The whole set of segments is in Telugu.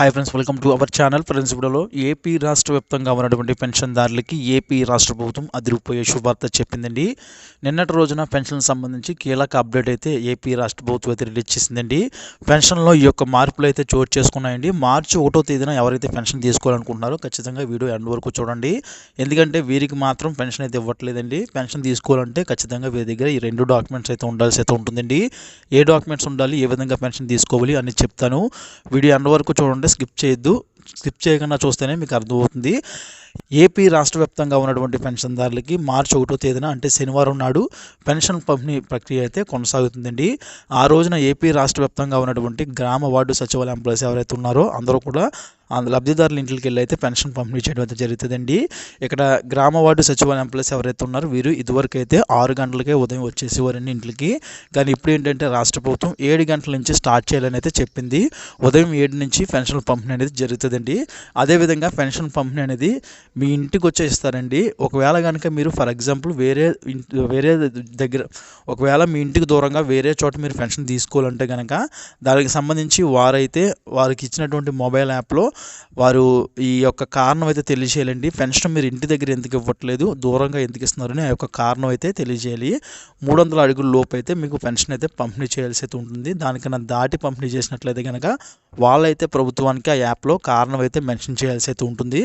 Hi friends welcome to our channel friends ఇప్పుడులో AP రాష్ట్ర వ్యాప్తంగా ఉన్నటువంటి పెన్షన్దారులకి ఏపీ రాష్ట్ర ప్రభుత్వం అదిరిపోయే శుభార్త చెప్పిందండి. నిన్నటి రోజున పెన్షన్ సంబంధించి కీలక అప్డేట్ అయితే ఏపీ రాష్ట్ర ప్రభుత్వం అయితే రిలీజ్ చేసిందండి. పెన్షన్లో ఈ యొక్క మార్పులు అయితే చోటు చేసుకున్నాయండి. మార్చి ఒకటో తేదీన ఎవరైతే పెన్షన్ తీసుకోవాలనుకుంటున్నారో ఖచ్చితంగా వీడియో ఎండ్ వరకు చూడండి. ఎందుకంటే వీరికి మాత్రం పెన్షన్ అయితే ఇవ్వట్లేదండి. పెన్షన్ తీసుకోవాలంటే ఖచ్చితంగా వీరి దగ్గర ఈ రెండు డాక్యుమెంట్స్ అయితే ఉండాల్సి అయితే ఉంటుందండి. ఏ డాక్యుమెంట్స్ ఉండాలి ఏ విధంగా పెన్షన్ తీసుకోవాలి అని చెప్తాను. వీడియో ఎండ్ వరకు చూడండి. స్కిప్ చేయొద్దు. స్కిప్ చేయకుండా చూస్తేనే మీకు అర్థమవుతుంది. ఏపీ రాష్ట్ర వ్యాప్తంగా ఉన్నటువంటి పెన్షన్దారులకి మార్చి ఒకటో తేదీన అంటే శనివారం నాడు పెన్షన్ పంపిణీ ప్రక్రియ అయితే కొనసాగుతుందండి. ఆ రోజున ఏపీ రాష్ట్ర వ్యాప్తంగా ఉన్నటువంటి గ్రామ వార్డు సచివాలయ ఎంప్లాయీస్ ఎవరైతే ఉన్నారో అందరూ కూడా లబ్ధిదారుల ఇంటికి వెళ్ళి అయితే పెన్షన్ పంపిణీ చేయడం అయితే జరుగుతుందండి. ఇక్కడ గ్రామ వార్డు సచివాలయ ఎంప్లాయీస్ ఎవరైతే ఉన్నారో వీరు ఇదివరకు అయితే ఆరు గంటలకే ఉదయం వచ్చేసేవారండి ఇంటికి కానీ ఇప్పుడు ఏంటంటే రాష్ట్ర ప్రభుత్వం ఏడు గంటల నుంచి స్టార్ట్ చేయాలని అయితే చెప్పింది. ఉదయం ఏడు నుంచి పెన్షన్ పంపిణీ అనేది జరుగుతుందండి. అదేవిధంగా పెన్షన్ పంపిణీ అనేది మీ ఇంటికి వచ్చేస్తారండి. ఒకవేళ కనుక మీరు ఫర్ ఎగ్జాంపుల్ వేరే ఇంటి వేరే దగ్గర ఒకవేళ మీ ఇంటికి దూరంగా వేరే చోట మీరు పెన్షన్ తీసుకోవాలంటే కనుక దానికి సంబంధించి వారైతే వారికి ఇచ్చినటువంటి మొబైల్ యాప్లో వారు ఈ యొక్క కారణం అయితే తెలియజేయాలండి. పెన్షన్ మీరు ఇంటి దగ్గర ఎందుకు ఇవ్వట్లేదు దూరంగా ఎందుకు ఇస్తున్నారని ఆ యొక్క కారణం అయితే తెలియజేయాలి. మూడు వందల అడుగుల లోపు అయితే మీకు పెన్షన్ అయితే పంపిణీ చేయాల్సి అయితే ఉంటుంది. దానికన్నా దాటి పంపిణీ చేసినట్లయితే కనుక వాళ్ళైతే ప్రభుత్వానికి ఆ యాప్లో కారణం అయితే మెన్షన్ చేయాల్సి అయితే ఉంటుంది.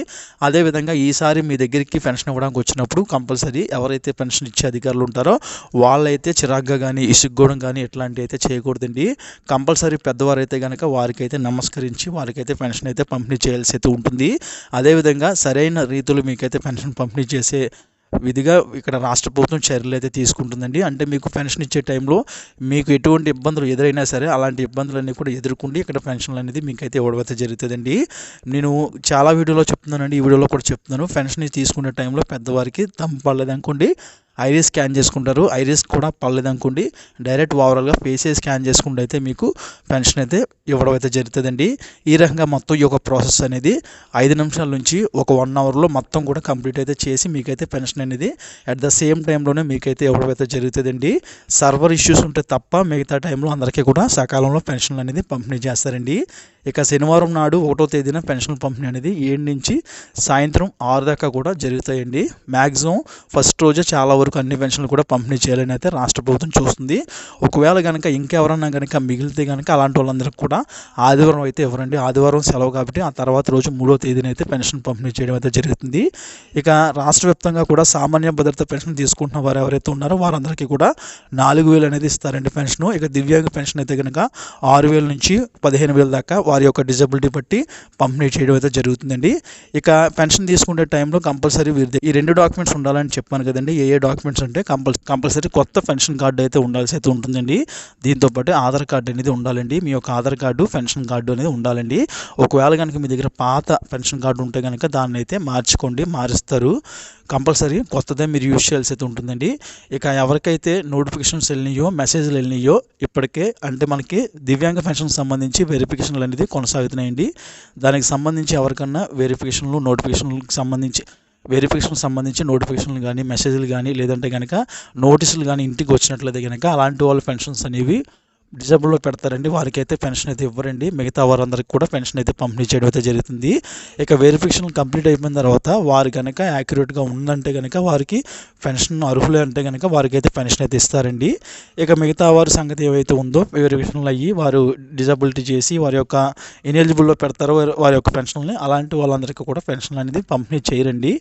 అదేవిధంగా ఈసారి మీ దగ్గరికి పెన్షన్ ఇవ్వడానికి వచ్చినప్పుడు కంపల్సరీ ఎవరైతే పెన్షన్ ఇచ్చే అధికారులు ఉంటారో వాళ్ళైతే చిరాగ్గా కానీ ఇసుక్కోవడం కానీ ఇట్లాంటివి అయితే చేయకూడదండి. కంపల్సరీ పెద్దవారు అయితే కనుక వారికైతే నమస్కరించి వారికైతే పెన్షన్ అయితే పంపిణీ చేయాల్సి అయితే ఉంటుంది. అదేవిధంగా సరైన రీతిలో మీకైతే పెన్షన్ పంపిణీ చేసే విధిగా ఇక్కడ రాష్ట్ర ప్రభుత్వం చర్యలు అయితే తీసుకుంటుందండి. అంటే మీకు పెన్షన్ ఇచ్చే టైంలో మీకు ఎటువంటి ఇబ్బందులు ఎదురైనా సరే అలాంటి ఇబ్బందులన్నీ కూడా ఎదుర్కొండి. ఇక్కడ పెన్షన్లు అనేది మీకు అయితే జరుగుతుందండి. నేను చాలా వీడియోలో చెప్తున్నానండి. ఈ వీడియోలో కూడా చెప్తున్నాను. పెన్షన్ తీసుకునే టైంలో పెద్దవారికి తమ్ పడలేదు అనుకోండి ఐరిస్ స్కాన్ చేసుకుంటారు. ఐరిస్ కూడా పర్లేదనుకోండి డైరెక్ట్ ఓవరాల్గా ఫేసే స్కాన్ చేసుకుంటే అయితే మీకు పెన్షన్ అయితే ఇవ్వడం అయితే జరుగుతుందండి. ఈ రకంగా మొత్తం ఈ యొక్క ప్రాసెస్ అనేది ఐదు నిమిషాల నుంచి ఒక వన్ అవర్లో మొత్తం కూడా కంప్లీట్ అయితే చేసి మీకైతే పెన్షన్ అనేది అట్ ద సేమ్ టైంలోనే మీకైతే ఇవ్వడం అయితే జరుగుతుందండి. సర్వర్ ఇష్యూస్ ఉంటే తప్ప మిగతా టైంలో అందరికీ కూడా సకాలంలో పెన్షన్లు అనేది పంపిణీ చేస్తారండి. ఇక శనివారం నాడు ఒకటో తేదీన పెన్షన్ పంపిణీ అనేది ఏడు నుంచి సాయంత్రం ఆరు దాకా కూడా జరుగుతాయండి. మ్యాక్సిమం ఫస్ట్ రోజే చాలా వరకు అన్ని పెన్షన్లు కూడా పంపిణీ చేయాలని అయితే రాష్ట్ర ప్రభుత్వం చూస్తుంది. ఒకవేళ కనుక ఇంకెవరన్నా కనుక మిగిలితే కనుక అలాంటి వాళ్ళందరికీ కూడా ఆదివారం అయితే ఇవ్వరండి. ఆదివారం సెలవు కాబట్టి ఆ తర్వాత రోజు మూడో తేదీన అయితే పెన్షన్ పంపిణీ చేయడం అయితే జరుగుతుంది. ఇక రాష్ట్ర వ్యాప్తంగా కూడా సామాన్య భద్రత పెన్షన్ తీసుకుంటున్న వారు ఎవరైతే ఉన్నారో వారందరికీ కూడా నాలుగు వేలు అనేది ఇస్తారండి పెన్షన్. ఇక దివ్యాంగ పెన్షన్ అయితే కనుక ఆరు వేల నుంచి పదిహేను వేల దాకా వారి యొక్క డిజబిలిటీ బట్టి పంపిణీ చేయడం అయితే జరుగుతుందండి. ఇక పెన్షన్ తీసుకునే టైంలో కంపల్సరీ వీరి ఈ రెండు డాక్యుమెంట్స్ ఉండాలని చెప్పాను కదండి. ఏ ఏ డాక్యుమెంట్స్ అంటే కంపల్సరీ కంపల్సరీ కొత్త పెన్షన్ కార్డు అయితే ఉండాల్సి అయితే ఉంటుందండి. దీంతో పాటు ఆధార్ కార్డు అనేది ఉండాలండి. మీ యొక్క ఆధార్ కార్డు పెన్షన్ కార్డు అనేది ఉండాలండి. ఒకవేళ కనుక మీ దగ్గర పాత పెన్షన్ కార్డు ఉంటే కనుక దాన్ని అయితే మార్చుకోండి మారుస్తారు. కంపల్సరీ కొత్తదే మీరు యూజ్ చేయాల్సి అయితే ఉంటుందండి. ఇక ఎవరికైతే నోటిఫికేషన్స్ వెళ్ళినాయో మెసేజ్లు వెళ్ళినాయో ఇప్పటికే అంటే మనకి దివ్యాంగ పెన్షన్ సంబంధించి వెరిఫికేషన్లు అనేది కొనసాగుతున్నాయండి. దానికి సంబంధించి ఎవరికన్నా వెరిఫికేషన్లు నోటిఫికేషన్లకు సంబంధించి వెరిఫికేషన్కి సంబంధించి నోటిఫికేషన్లు కానీ మెసేజ్లు కానీ లేదంటే కనుక నోటీసులు కానీ ఇంటికి వచ్చినట్లయితే కనుక అలాంటి వాళ్ళ పెన్షన్స్ అనేవి డిజబుల్లో పెడతారండి. వారికి అయితే పెన్షన్ అయితే ఇవ్వరండి. మిగతా వారందరికీ కూడా పెన్షన్ అయితే పంపిణీ చేయడం అయితే జరుగుతుంది. ఇక వెరిఫికేషన్ కంప్లీట్ అయిపోయిన తర్వాత వారు కనుక యాక్యురేట్గా ఉందంటే కనుక వారికి పెన్షన్ అర్హులే అంటే కనుక వారికి అయితే పెన్షన్ అయితే ఇస్తారండి. ఇక మిగతా వారి సంగతి ఏవైతే ఉందో వెరిఫికేషన్లు అయ్యి వారు డిజబిలిటీ చేసి వారి యొక్క ఇనెలిజిబుల్లో పెడతారో వారి యొక్క పెన్షన్ని అలాంటి వాళ్ళందరికీ కూడా పెన్షన్ అనేది పంపిణీ చేయరండి.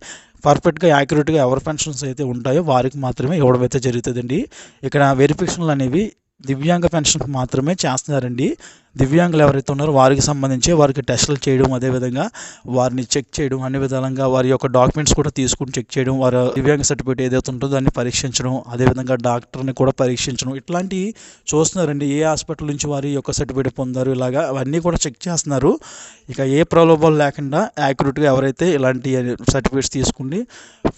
పర్ఫెక్ట్గా యాక్యురేట్గా ఎవరి పెన్షన్స్ అయితే ఉంటాయో వారికి మాత్రమే ఇవ్వడం అయితే జరుగుతుందండి. ఇక్కడ వెరిఫికేషన్లు అనేవి దివ్యాంగ పెన్షన్కి మాత్రమే చేస్తున్నారండి. దివ్యాంగులు ఎవరైతే ఉన్నారో వారికి సంబంధించి వారికి టెస్టులు చేయడం అదేవిధంగా వారిని చెక్ చేయడం అన్ని విధాలుగా వారి యొక్క డాక్యుమెంట్స్ కూడా తీసుకుని చెక్ చేయడం వారి దివ్యాంగ సర్టిఫికేట్ ఏదైతే ఉంటుందో దాన్ని పరీక్షించడం అదేవిధంగా డాక్టర్ని కూడా పరీక్షించడం. ఇట్లాంటివి చూస్తున్నారండి. ఏ హాస్పిటల్ నుంచి వారి యొక్క సర్టిఫికేట్ పొందారు ఇలాగా అవన్నీ కూడా చెక్ చేస్తున్నారు. ఇక ఏ ప్రలోభాలు లేకుండా యాక్యురేట్గా ఎవరైతే ఇలాంటి సర్టిఫికేట్స్ తీసుకుని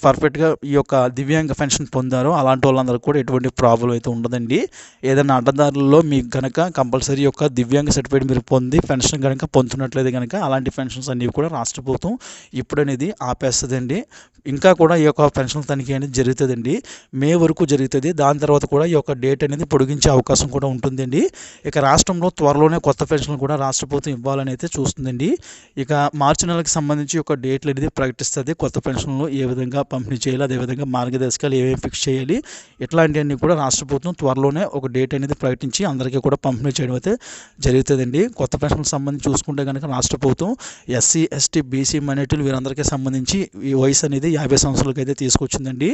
పర్ఫెక్ట్గా ఈ యొక్క దివ్యాంగ పెన్షన్ పొందారో అలాంటి వాళ్ళందరూ కూడా ఎటువంటి ప్రాబ్లం అయితే ఉండదండి. ఏదైనా అడ్డదారుల్లో మీకు కనుక కంపల్సరీ యొక్క దివ్యాంగ దివ్యాంగ సర్టిఫికేట్ మీరు పొంది పెన్షన్ కనుక పొందుతున్నట్లయితే కనుక అలాంటి పెన్షన్స్ అన్నీ కూడా రాష్ట్ర ప్రభుత్వం ఇప్పుడనేది ఆపేస్తుందండి. ఇంకా కూడా ఈ యొక్క పెన్షన్ తనిఖీ అనేది జరుగుతుందండి. మే వరకు జరుగుతుంది. దాని తర్వాత కూడా ఈ యొక్క డేట్ అనేది పొడిగించే అవకాశం కూడా ఉంటుందండి. ఇక రాష్ట్రంలో త్వరలోనే కొత్త పెన్షన్లు కూడా రాష్ట్ర ప్రభుత్వం ఇవ్వాలని అయితే చూస్తుందండి. ఇక మార్చి నెలకు సంబంధించి ఒక డేట్లు అనేది ప్రకటిస్తుంది. కొత్త పెన్షన్లు ఏ విధంగా పంపిణీ చేయాలి అదేవిధంగా మార్గదర్శకాలు ఏమేమి ఫిక్స్ చేయాలి ఇట్లాంటివన్నీ కూడా రాష్ట్ర ప్రభుత్వం త్వరలోనే ఒక డేట్ అనేది ప్రకటించి అందరికీ కూడా పంపిణీ చేయడం అయితే జరిగింది. జరుగుతుందండి. కొత్త పెన్షన్ సంబంధించి చూసుకుంటే కనుక రాష్ట్ర ప్రభుత్వం ఎస్సీ ఎస్టీ బీసీ మైనార్టీలు వీరందరికీ సంబంధించి ఈ వయసు అనేది యాభై సంవత్సరాలకి అయితే తీసుకొచ్చిందండి.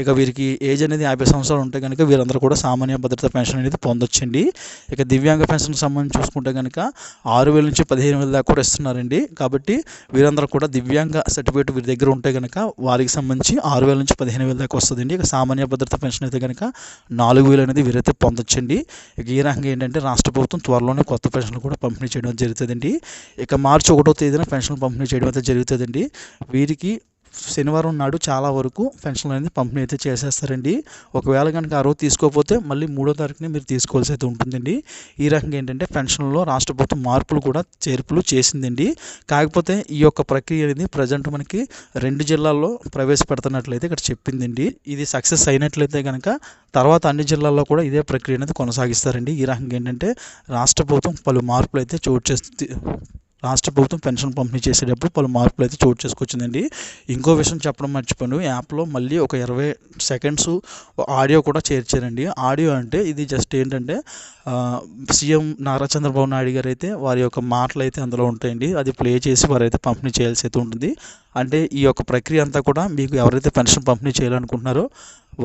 ఇక వీరికి ఏజ్ అనేది యాభై సంవత్సరాలు ఉంటే కనుక వీరందరూ కూడా సామాన్య భద్రత పెన్షన్ అనేది పొందొచ్చండి. ఇక దివ్యాంగ పెన్షన్కి సంబంధించి చూసుకుంటే కనుక ఆరు వేల నుంచి పదిహేను వేల దాకా కూడా ఇస్తున్నారండి. కాబట్టి వీరందరూ కూడా దివ్యాంగ సర్టిఫికేట్ వీరి దగ్గర ఉంటే కనుక వారికి సంబంధించి ఆరు వేల నుంచి పదిహేను వేల దాకా వస్తుందండి. ఇక సామాన్య భద్రత పెన్షన్ అయితే కనుక నాలుగు వేలు అనేది వీరైతే పొందొచ్చండి. ఇక ఈ రకంగా ఏంటంటే రాష్ట్ర ప్రభుత్వం త్వరలోనే కొత్త పెన్షన్లు కూడా పంపిణీ చేయడం జరుగుతుందండి ఇక మార్చి ఒకటో తేదీన పెన్షన్ పంపిణీ చేయడం అయితే జరుగుతుందండి. వీరికి శనివారం నాడు చాలా వరకు పెన్షన్ అనేది పంపిణీ అయితే చేసేస్తారండి. ఒకవేళ కనుక ఆ రోజు తీసుకోకపోతే మళ్ళీ మూడో తారీఖునే మీరు తీసుకోవాల్సి అయితే ఉంటుందండి. ఈ రకంగా ఏంటంటే పెన్షన్లో రాష్ట్ర ప్రభుత్వం మార్పులు కూడా చేర్పులు చేసిందండి. కాకపోతే ఈ యొక్క ప్రక్రియ అనేది ప్రజెంట్ మనకి రెండు జిల్లాల్లో ప్రవేశపెడుతున్నట్లయితే ఇక్కడ చెప్పిందండి. ఇది సక్సెస్ అయినట్లయితే కనుక తర్వాత అన్ని జిల్లాల్లో కూడా ఇదే ప్రక్రియ అనేది కొనసాగిస్తారండి. ఈ రకంగా ఏంటంటే రాష్ట్ర ప్రభుత్వం పలు మార్పులు అయితే చోటు చేస్తుంది. రాష్ట్ర ప్రభుత్వం పెన్షన్ పంపిణీ చేసేటప్పుడు పలు మార్పులు అయితే చోటు చేసుకొచ్చిందండి. ఇంకో విషయం చెప్పడం మర్చిపోయాను యాప్లో మళ్ళీ ఒక ఇరవై సెకండ్స్ ఆడియో కూడా చేర్చారండి. ఆడియో అంటే ఇది జస్ట్ ఏంటంటే సీఎం నారా చంద్రబాబు నాయుడు గారు అయితే వారి యొక్క మాటలు అయితే అందులో ఉంటాయండి. అది ప్లే చేసి వారైతే పంపిణీ చేయాల్సి అయితే ఉంటుంది. అంటే ఈ యొక్క ప్రక్రియ అంతా కూడా మీకు ఎవరైతే పెన్షన్ పంపిణీ చేయాలనుకుంటున్నారో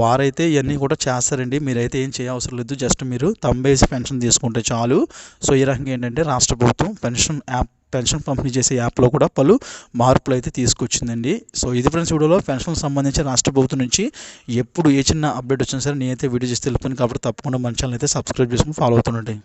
వారైతే ఇవన్నీ కూడా చేస్తారండి. మీరైతే ఏం చేయవసరం లేదు. జస్ట్ మీరు తంబేసి పెన్షన్ తీసుకుంటే చాలు. సో ఈ రకంగా ఏంటంటే రాష్ట్ర ప్రభుత్వం పెన్షన్ యాప్ పెన్షన్ పంపిణీ చేసే యాప్లో కూడా పలు మార్పులు అయితే తీసుకొచ్చిందండి. సో ఇది ఫ్రెండ్స్ వీడియోలో పెన్షన్ సంబంధించి రాష్ట్ర ప్రభుత్వం నుంచి ఎప్పుడు ఏ చిన్న అప్డేట్ వచ్చినా సరే నేనైతే వీడియో చేసి తెలుపుతాను కాబట్టి తప్పకుండా మన ఛానల్ అయితే సబ్స్క్రైబ్ చేసుకుని ఫాలో అవుతుండండి.